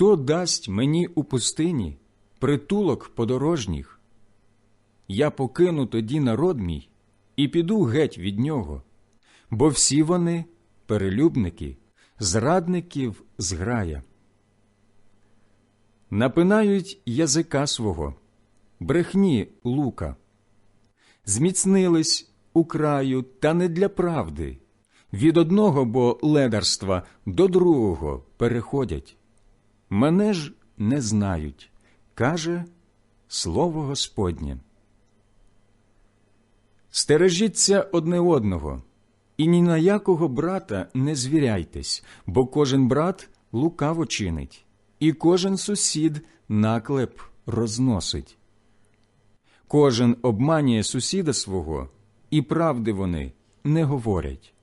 Хто дасть мені у пустині притулок подорожніх? Я покину тоді народ мій і піду геть від нього, бо всі вони перелюбники, зрадників зграя. Напинають язика свого, брехні лука, зміцнились у краю, та не для правди, від одного бо ледарства до другого переходять. Мене ж не знають, каже Слово Господнє. Стережіться одне одного, і ні на якого брата не звіряйтесь, бо кожен брат лукаво чинить, і кожен сусід наклеп розносить. Кожен обманює сусіда свого, і правди вони не говорять.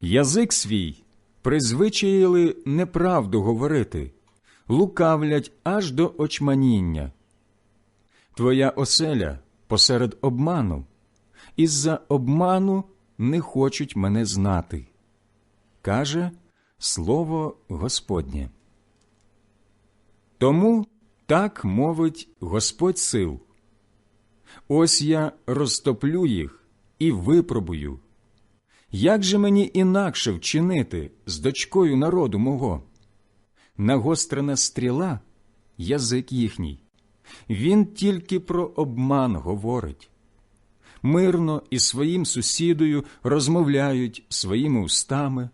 Язик свій призвичаїли неправду говорити, лукавлять аж до очманіння. Твоя оселя посеред обману, із-за обману не хочуть мене знати. Каже Слово Господнє. Тому так мовить Господь сил. Ось я розтоплю їх і випробую. Як же мені інакше вчинити з дочкою народу мого? Нагострена стріла язик їхній. Він тільки про обман говорить. Мирно із своїм сусідою розмовляють своїми устами,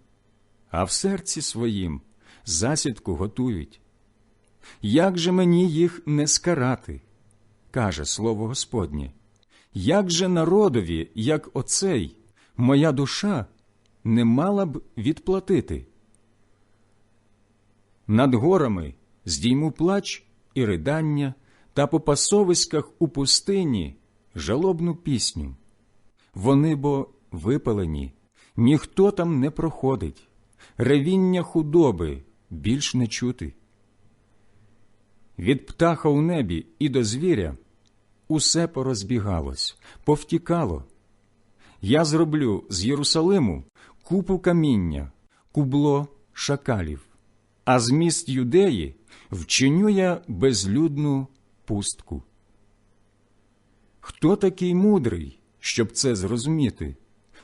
а в серці своїм засідку готують. Як же мені їх не скарати? каже слово Господнє. Як же народові, як оцей, моя душа не мала б відплатити? Над горами здійму плач і ридання, та по пасовиськах у пустині жалобну пісню. Вони бо випалені, ніхто там не проходить, ревіння худоби більш не чути. Від птаха у небі і до звіря усе порозбігалось, повтікало. Я зроблю з Єрусалиму купу каміння, кубло шакалів, а з міст юдеї вчиню я безлюдну пустку. Хто такий мудрий, щоб це зрозуміти?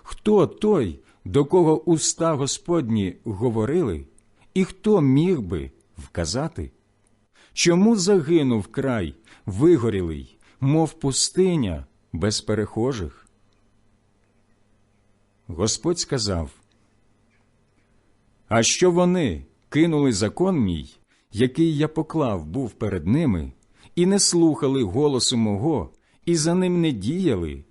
Хто той, до кого уста Господні говорили, і хто міг би вказати? Чому загинув край вигорілий, мов пустиня без перехожих? Господь сказав, а що вони кинули закон мій, який я поклав був перед ними, і не слухали голосу мого, і за ним не діяли,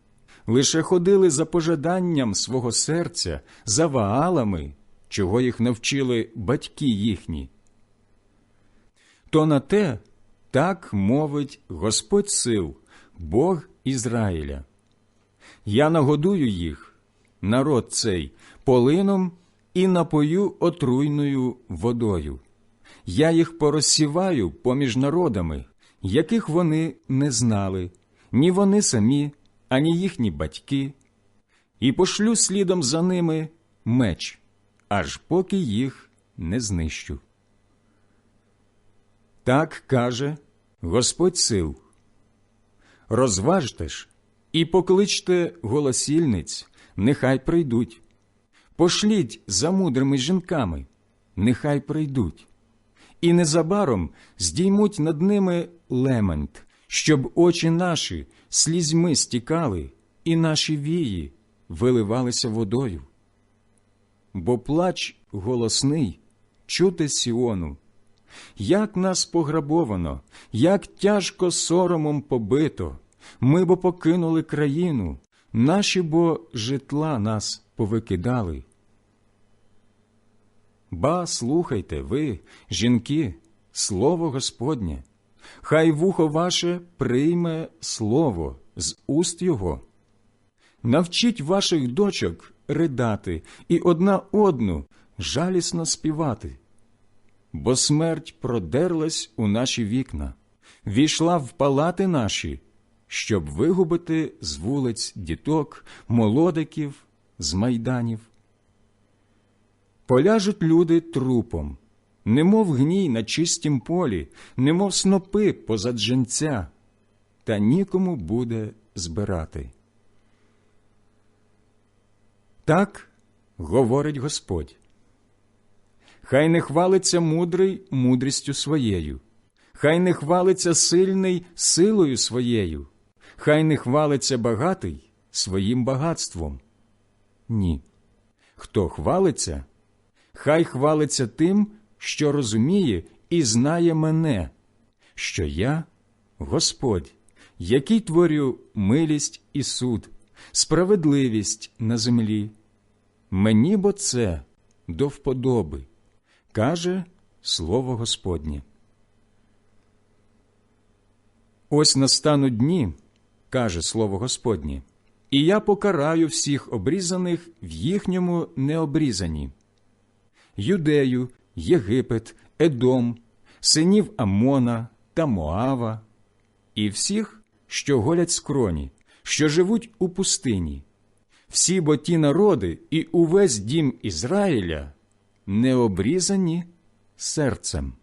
лише ходили за пожаданням свого серця, за ваалами, чого їх навчили батьки їхні. То на те так мовить Господь сил, Бог Ізраїля. Я нагодую їх, народ цей, полином і напою отруйною водою. Я їх порозсіваю поміж народами, яких вони не знали, ні вони самі, ані їхні батьки, і пошлю слідом за ними меч, аж поки їх не знищу. Так каже Господь сил. Розважте ж і покличте голосільниць, нехай прийдуть. Пошліть за мудрими жінками, нехай прийдуть, і незабаром здіймуть над ними лемент, щоб очі наші слізьми стікали, і наші вії виливалися водою. Бо плач голосний чути Сіону, як нас пограбовано, як тяжко соромом побито, ми бо покинули країну, наші бо житла нас повикидали. Ба, слухайте ви, жінки, слово Господнє, хай вухо ваше прийме слово з уст Його. Навчіть ваших дочок ридати і одна одну жалісно співати, бо смерть продерлась у наші вікна, війшла в палати наші, щоб вигубити з вулиць діток, молодиків, з майданів. Поляжуть люди трупом, немов гній на чистім полі, немов снопи позад женця, та нікому буде збирати. Так говорить Господь. Хай не хвалиться мудрий мудрістю своєю, хай не хвалиться сильний силою своєю, хай не хвалиться багатий своїм багатством. Ні. Хто хвалиться, хай хвалиться тим, що розуміє і знає мене, що я Господь, який творю милість і суд, справедливість на землі. Мені бо це до вподоби, каже слово Господнє. Ось настануть дні, каже слово Господнє, і я покараю всіх обрізаних в їхньому необрізанні. Юдею, Єгипет, Едом, синів Амона та Моава, і всіх, що голять скроні, що живуть у пустині, всі бо ті народи і увесь дім Ізраїля не обрізані серцем.